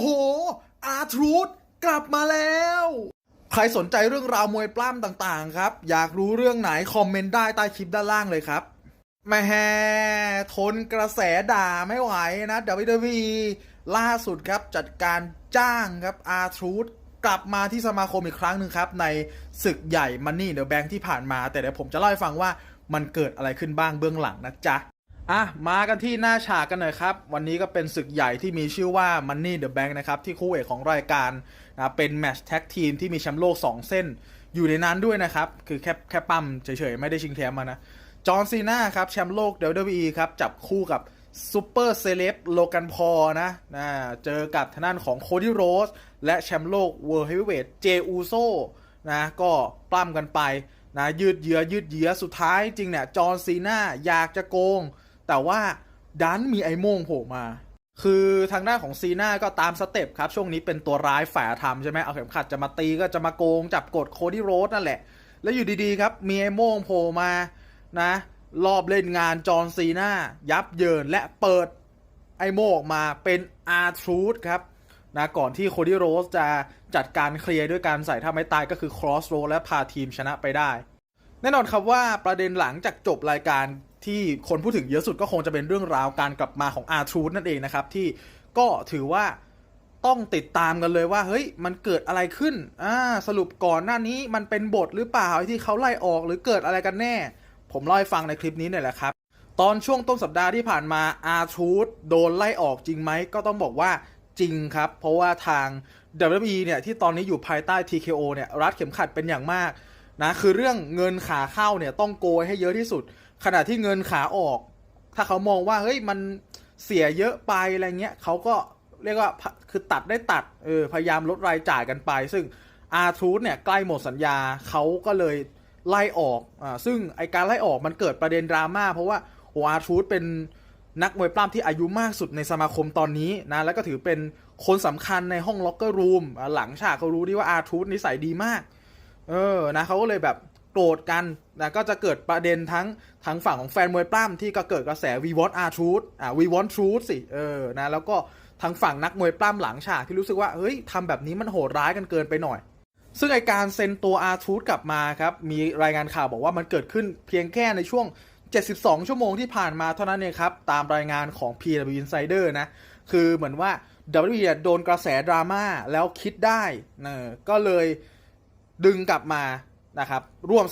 โห อาทรูดกลับมาแล้ว ใครสนใจเรื่องราวมวยปล้ำต่างๆ ครับ อยากรู้เรื่องไหน คอมเมนต์ได้ใต้คลิปด้านล่างเลยครับแม่ทนกระแสด่าไม่ไหวนะ WWE ล่าสุดครับจัดการจ้างครับอาทรูดกลับมาที่สมาคมอีกครั้งหนึ่งครับ ในศึกใหญ่มันนี่เดอะแบงที่ผ่านมา แต่เดี๋ยวผมจะเล่าให้ฟังว่ามันเกิดอะไรขึ้นบ้างเบื้องหลังนะจ๊ะ อะมากันที่หน้าฉากกันหน่อยครับ วันนี้ก็เป็นศึกใหญ่ที่มีชื่อว่า Money the Bank นะครับ ที่คู่เอกของรายการนะเป็นแมชแท็กทีมที่มีแชมป์โลก 2 เส้น อยู่ในนั้นด้วยนะครับ คือแค่แค่ปั้มเฉยๆ ไม่ได้ชิงแชมป์มานะ จอห์นซีนาครับ แชมป์โลก WWE ครับ จับคู่กับซูเปอร์เซเลบโลกันพอนะนะเจอกับทางด้านของโคดี้โรสและแชมป์โลกเวิร์ h เฮ v วเวทเจอูโซนะก็ปล้ำกันไปนะยืดเยื้อยืดเยื้อสุดท้ายจริงเนี่ยจอห์นซีนาอยากจะโกง แต่ว่าดันมีไอ้โม่งโผล่มา คือทางด้านของซีน่าก็ตามสเต็ปครับ ช่วงนี้เป็นตัวร้ายฝ่ายธรรมใช่ไหมเอาเข็มขัดจะมาตีก็จะมาโกง จับกดโคดี้โรสนั่นแหละ แล้วอยู่ดีๆครับ มีไอ้โม่งโผล่มานะ รอบเล่นงานจอห์นซีน่ายับเยินและเปิดไอ้โม่งออกมาเป็นอาร์ทรูดครับนะก่อนที่โคดี้โรสจะจัดการเคลียร์ด้วยการใส่ท่าไม้ตายก็คือครอสโรและพาทีมชนะไปได้ แน่นอนครับว่าประเด็นหลังจากจบรายการ ที่คนพูดถึงเยอะสุดก็คงจะเป็นเรื่องราวการกลับมาของอาร์ทรูดนั่นเองนะครับ ที่ก็ถือว่าต้องติดตามกันเลยว่า เฮ้ย มันเกิดอะไรขึ้นอ่าสรุปก่อนหน้านี้มันเป็นบทหรือเปล่าที่เขาไล่ออกหรือเกิดอะไรกันแน่ ผมเล่าให้ฟังในคลิปนี้เนี่ยแหละครับ ตอนช่วงต้นสัปดาห์ที่ผ่านมาอาร์ทรูดโดนไล่ออกจริงไหมก็ต้องบอกว่าจริงครับ เพราะว่าทาง WWE เนี่ยที่ตอนนี้อยู่ภายใต้ TKO เนี่ยรัดเข็มขัดเป็นอย่างมาก นะคือเรื่องเงินขาเข้าเนี่ยต้องโกยให้เยอะที่สุด ขณะที่เงินขาออก ถ้าเขามองว่าเฮ้ยมันเสียเยอะไปอะไรเงี้ยเขาก็เรียกว่าคือตัดได้ตัดเออพยายามลดรายจ่ายกันไป ซึ่งอาร์ทูธเนี่ยใกล้หมดสัญญาเขาก็เลยไล่ออกอ่าซึ่งไอการไล่ออกมันเกิดประเด็นดราม่าเพราะว่าโออาร์ทูธเป็นนักมวยปล้ำที่อายุมากสุดในสมาคมตอนนี้นะแล้วก็ถือเป็นคนสำคัญในห้องล็อกเกอร์รูมหลังฉากเขารู้ดีว่าอาร์ทูธนิสัยดีมาก เออนะเขาก็เลยแบบโกรธกันนะก็จะเกิดประเด็นทั้งทั้งฝั่งของแฟนมวยปล้ำที่ก็เกิดกระแส we want our truth อ่า we want truth สิเออนะแล้วก็ทางฝั่งนักมวยปล้ำหลังฉากที่รู้สึกว่าเฮ้ยทำแบบนี้มันโหดร้ายกันเกินไปหน่อย ซึ่งไอการเซ็นตัวอาทูธกลับมาครับ มีรายงานข่าวบอกว่ามันเกิดขึ้นเพียงแค่ในช่วง 72 ชั่วโมงที่ผ่านมาเท่านั้นเองครับ ตามรายงานของ PW Insider นะ คือเหมือนว่า WWE โดนกระแสดราม่าแล้วคิดได้นะก็เลย ดึงกลับมานะครับร่วม